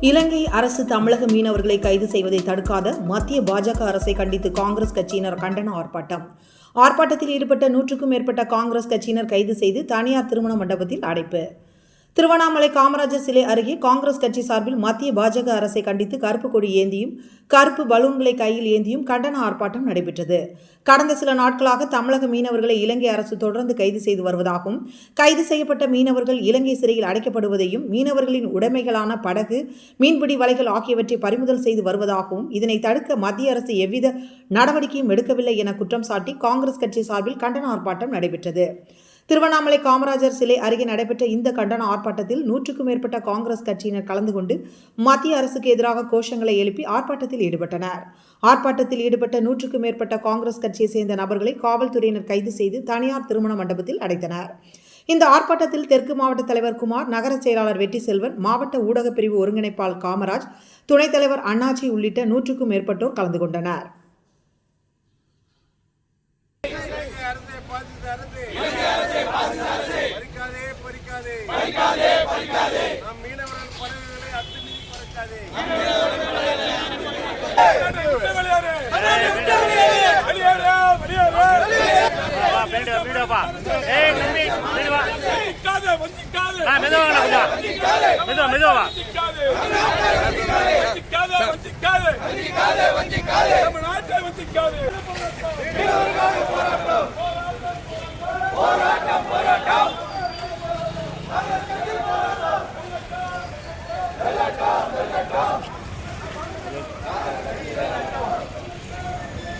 இலங்கை அரசு தமிழக மீனவர்களை கைது செய்வதை தடுக்காத மத்திய பாஜக அரசை கண்டித்து காங்கிரஸ் கட்சியினர் கண்டன ஆர்ப்பாட்டம். ஆர்ப்பாட்டத்தில் ஈடுபட்ட நூற்றுக்கும் மேற்பட்ட காங்கிரஸ் கட்சியினர் கைது செய்து தனியார் திருமண மண்டபத்தில் அடைப்பு. திருவண்ணாமலை காமராஜர் சிலை அருகே காங்கிரஸ் கட்சி சார்பில் மத்திய பாஜக அரசை கண்டித்து கருப்பு கொடி ஏந்தியும் கருப்பு பலூன்களை கையில் ஏந்தியும் கண்டன ஆர்ப்பாட்டம் நடைபெற்றது. கடந்த சில நாட்களாக தமிழக மீனவர்களை இலங்கை அரசு தொடர்ந்து கைது செய்து வருவதாகவும் கைது செய்யப்பட்ட மீனவர்கள் இலங்கை சிறையில் அடைக்கப்படுவதையும் மீனவர்களின் உடைமைகளான படகு மீன்பிடி வலைகள் ஆகியவற்றை பறிமுதல் செய்து வருவதாகவும் இதனை தடுக்க மத்திய அரசு எவ்வித நடவடிக்கையும் எடுக்கவில்லை என குற்றம் சாட்டி காங்கிரஸ் கட்சி சார்பில் கண்டன ஆர்ப்பாட்டம் நடைபெற்றது. திருவண்ணாமலை காமராஜர் சிலை அருகே நடைபெற்ற இந்த கண்டன ஆர்ப்பாட்டத்தில் நூற்றுக்கும் மேற்பட்ட காங்கிரஸ் கட்சியினர் கலந்து கொண்டு மத்திய அரசுக்கு எதிராக கோஷங்களை எழுப்பி ஆர்ப்பாட்டத்தில் ஈடுபட்டனர். ஆர்ப்பாட்டத்தில் ஈடுபட்ட நூற்றுக்கும் மேற்பட்ட காங்கிரஸ் கட்சியை சேர்ந்த நபர்களை காவல்துறையினர் கைது செய்து தனியார் திருமண மண்டபத்தில் அடைத்தனர். இந்த ஆர்ப்பாட்டத்தில் தெற்கு மாவட்ட தலைவர் குமார் நகர செயலாளர் வெட்டி செல்வன் மாவட்ட ஊடகப் பிரிவு ஒருங்கிணைப்பாளர் காமராஜ் துணைத் தலைவர் அண்ணாச்சி உள்ளிட்ட நூற்றுக்கும் மேற்பட்டோர் கலந்து கொண்டனர். பாதித்த அரசு பறிக்காதே பறிக்காதே. நம் மீனவர்கள் படகுகளை அத்துமீறி பறக்காதே. வீடியோ வீடியோப்பா